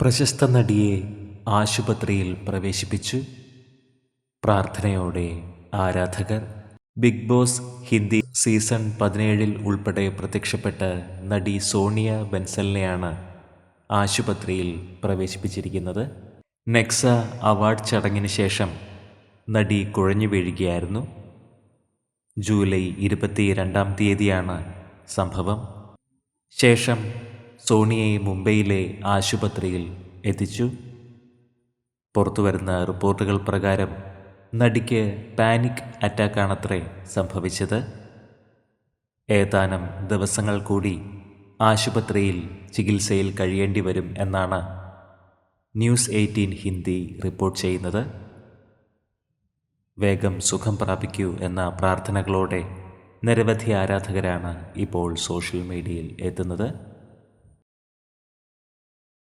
പ്രശസ്ത നടിയെ ആശുപത്രിയിൽ പ്രവേശിപ്പിച്ചു. പ്രാർത്ഥനയോടെ ആരാധകർ ബിഗ് ബോസ് ഹിന്ദി സീസൺ പതിനേഴിൽ ഉൾപ്പെടെ പ്രത്യക്ഷപ്പെട്ട നടി സോണിയ ബെൻസലിനെയാണ് ആശുപത്രിയിൽ പ്രവേശിപ്പിച്ചിരിക്കുന്നത്. നെക്സ അവാർഡ് ചടങ്ങിന് ശേഷം നടി കുഴഞ്ഞു വീഴുകയായിരുന്നു. ജൂലൈ ഇരുപത്തിരണ്ടാം തീയതിയാണ് സംഭവം. ശേഷം സോണിയെ മുംബൈയിലെ ആശുപത്രിയിൽ എത്തിച്ചു. പുറത്തുവരുന്ന റിപ്പോർട്ടുകൾ പ്രകാരം നടിക്ക് പാനിക് അറ്റാക്കാണത്രേ സംഭവിച്ചത്. ഏതാനും ദിവസങ്ങൾ കൂടി ആശുപത്രിയിൽ ചികിത്സയിൽ കഴിയേണ്ടി വരും എന്നാണ് ന്യൂസ് എയ്റ്റീൻ ഹിന്ദി റിപ്പോർട്ട് ചെയ്യുന്നത്. വേഗം സുഖം പ്രാപിക്കൂ എന്ന പ്രാർത്ഥനകളോടെ നിരവധി ആരാധകരാണ് ഇപ്പോൾ സോഷ്യൽ മീഡിയയിൽ എത്തുന്നത്.